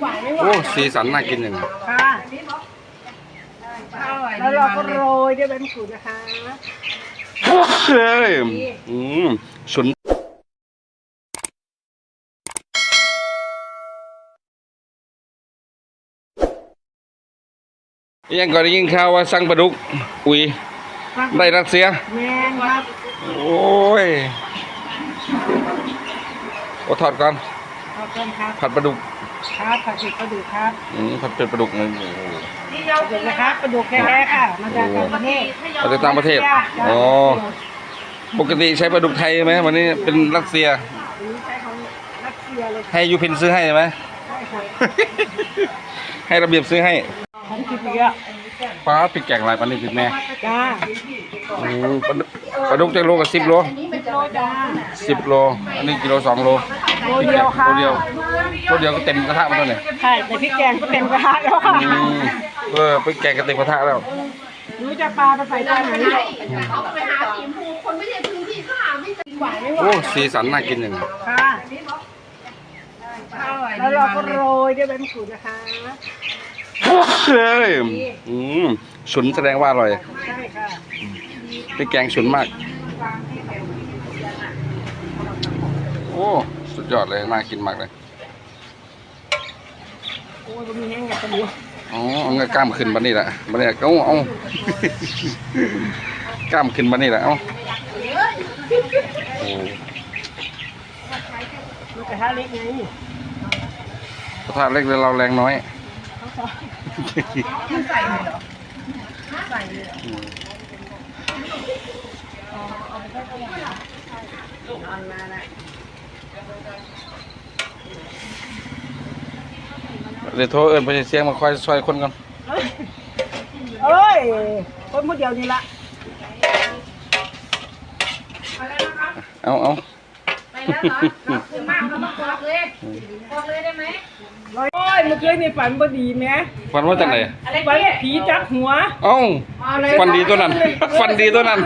หวานไม่หวาโอ้นสีสันน่ากินอย่างค่ะแล้วเราก็โรยด้วยใบมะกรูดนะคะโอ้เฮ้ยอืมฉุนยังก่อนได้ยินข่าวว่าสั่งปลาดุก อุ้ยได้รัสเซีย แมนครับโอ้ยโอ้ถอดก่อนขอบคุณครับผัดปลาดุก ครับผัดเผ็ดปลาดุกครับอืมผัดเป็นปลาดุกเลยโอ้โหปลาดุกนะครับปลาดุกแท้ๆค่ะมาจากต่างประเทศมาจากต่างประเทศอ๋อปกติใช้ปลาดุกไทยไหมวันนี้เป็นรัสเซียหรือใช้ของรัสเซียเลยให้ยูพินซื้อให้ไหมใช่ค่ะให้ระเบียบซื้อให้ของคิดเยอะป้าปิดแกงลายปลานี่ติดแม่จ้าอืมปลาดุกปลาดุกจะโลกับสิบโลสิบโลจ้าสิบโล อันนี้กิโลสองโล โลเดียวค่ะโลเดียวโลเดียวก็เต็มกระทะมาแล้วเนี่ยใช่แต่พริกแกงก็เต็มกระทะแล้วค่ะอืมเออไปแกงกระเต็มกระทะแล้ว หนูจะปลาไปใส่ตอนไหนเขาไปหาสีชมพูคนไม่ใช่พื้นที่ก็หาไม่เจอหวานไม่หวาโอ้นสีสันน่ากินอย่างค่ะ แล้วเราก็โรยด้วยใบมะกรูดนะคะโอ้เฮ้ยอืมฉุนแสดงว่าอร่อยใช่ค่ะพริกแกงฉุนมาก โอ้ สุดยอดเลยน่ากินมากเลยโอ้ยมันมีแห้งกับกระดูกอ๋อเอาเงนกล้ามขึ้นมานี่แหละมาเนี่ยเอาเอา กล้ามขึ้นมานี่แหละเอาโอ้มันกระทะเล็กไงกระทะเล็กเลยเราแรงน้อยเดี๋ยวโทรเอิญไปเสียงมาคอยช่วยคนก่อนเอ้ย คนผู้เดียวนี่ละเอาเอาไปแล้วเหรอขอบคุณมากเขามากอกเลยกอกเลยได้ไหมโอ้ยเมื่อคืนนี่ฝันบ่ดีแหมฟันว่าจากไหนอะไรฝันพี่ผีจับหัว เอ้าฟันดีตัวนั้นฟันดีตัวนั้น